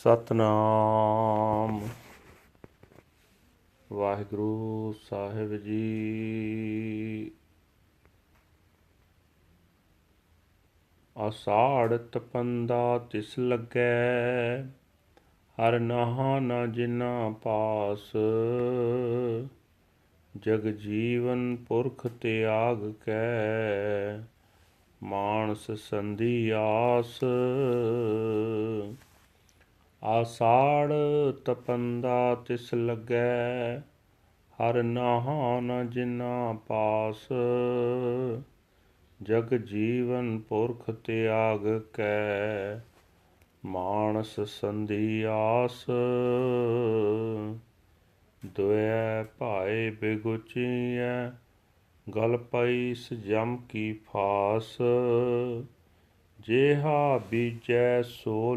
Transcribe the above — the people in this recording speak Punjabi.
ਸਤਨਾਮ। ਵਾਹਿਗੁਰੂ ਸਾਹਿਬ ਜੀ। ਆਸਾੜ ਤਪੰਦਾ ਤਿਸ ਲੱਗੈ, ਹਰ ਨਹਾ ਨ ਜਿਨਾ ਪਾਸ। ਜਗ ਜੀਵਨ ਪੁਰਖ ਤਿਆਗ ਕੈ, ਮਾਨਸ ਸੰਧੀ ਆਸ। ਆਸਾੜ ਤਪੰਦਾ ਤਿਸ ਲੱਗੈ, ਹਰ ਨਹਾ ਨ ਜਿਨਾ ਪਾਸ। ਜਗ ਜੀਵਨ ਪੁਰਖ ਤਿਆਗ ਕੈ, ਮਾਨਸ ਸੰਧੀ ਆਸ। ਦੁਇ ਭਾਏ ਬਿਗੁਚੀਐ, ਗਲ ਪਈ ਜਮ ਕੀ ਫਾਸ। ਜੇਹਾ ਬੀਜੈ ਸੋ